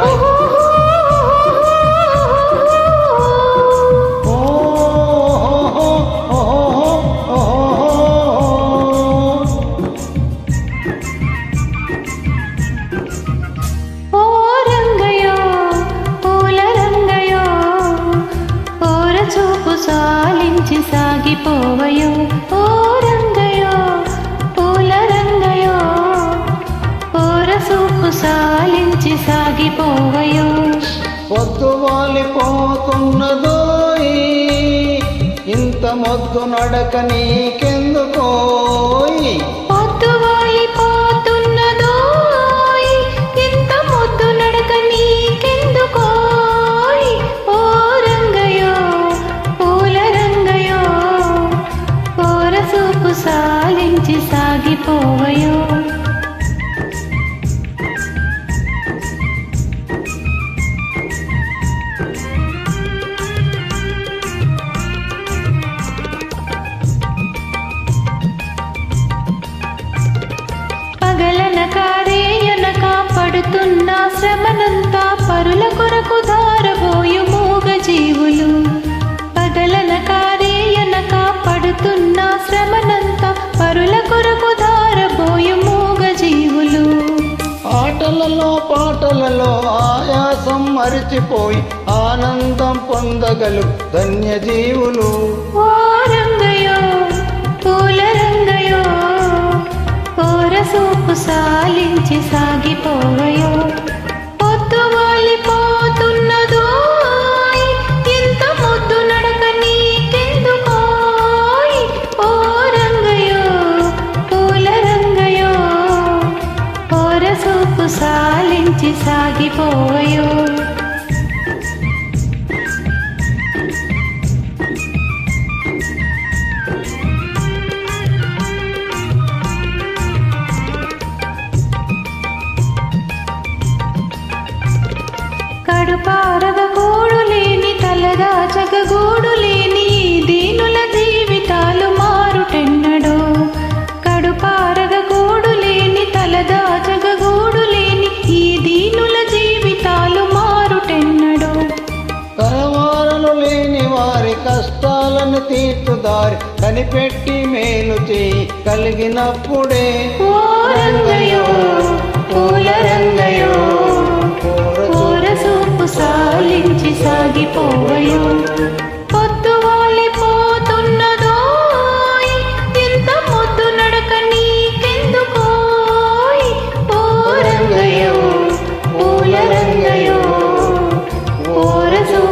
ఓ చూపు సాలించి సాగిపోవయో. పొద్దు వాలిపోతున్నదోయ్ ఇంత మొద్దు నడక నీకెందుకోయ్ పొద్దు వాలిపోతున్నదోయ్ ఇంత ముద్దు నడక నీకెందుకోయ్ ఓ రంగయో పూల రంగయో ఓర చూపు సాలించి సాగిపోవయో. ఆటలలో పాటలలో ఆయాసం మరిచిపోయి ఆనందం పొందగలు ధన్యజీవులు. సాలించి సాగిపోవయో సాలించి సాగిపోయో. కడుపారవ కోడు లేని తలదాచగ గూడు లేని లేని వారి కష్టాలను తీర్చుదారి కనిపెట్టి మేలు చేయి. కలిగినప్పుడే సాలించి సాగిపోవయో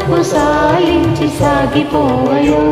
వరకు సాలించి సాగిపోవయో.